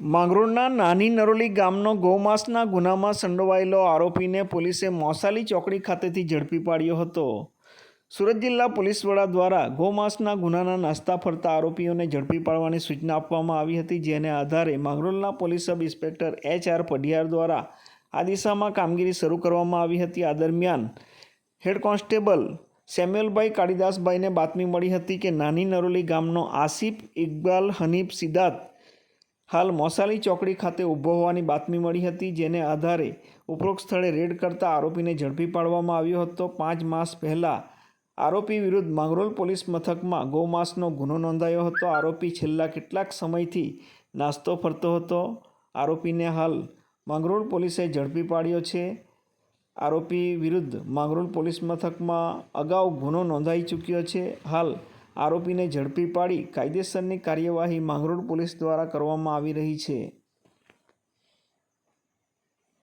માંગરોળના નાની નરોલી ગામનો ગૌમાંસના ગુનામાં સંડોવાયેલો આરોપીને પોલીસે મોસાલી ચોકડી ખાતેથી ઝડપી પાડ્યો હતો. સુરત જિલ્લા પોલીસ વડા દ્વારા ગૌમાંસના ગુનાના નાસ્તા ફરતા આરોપીઓને ઝડપી પાડવાની સૂચના આપવામાં આવી હતી, જેને આધારે માંગરોળના police sub inspector H R Padhiyar દ્વારા આ દિશામાં કામગીરી શરૂ કરવામાં આવી હતી. આ દરમિયાન હેડ કોન્સ્ટેબલ સેમ્યુઅલભાઈ કાળીદાસભાઈને બાતમી મળી હતી કે, નાની નરોલી ગામનો આસિફ ઇકબાલ હનીફ સિદ્ધાર્થ હાલ મોસાલી ચોકડી ખાતે ઊભો હોવાની બાતમી મળી હતી, જેને આધારે ઉપરોક્ત સ્થળે રેડ કરતા આરોપીને ઝડપી પાડવામાં આવ્યો હતો. પાંચ માસ પહેલાં આરોપી વિરુદ્ધ માંગરોલ પોલીસ મથકમાં ગૌમાંસનો ગુનો નોંધાયો હતો. આરોપી છેલ્લા કેટલાક સમયથી નાસ્તો ફરતો હતો. આરોપીને હાલ માંગરોળ પોલીસે ઝડપી પાડ્યો છે. આરોપી વિરુદ્ધ માંગરોળ પોલીસ મથકમાં અગાઉ ગુનો નોંધાઈ ચૂક્યો છે. હાલ આરોપીને ઝડપી પાડી કાયદેસરની કાર્યવાહી માંગરોળ પોલીસ દ્વારા કરવામાં આવી રહી છે.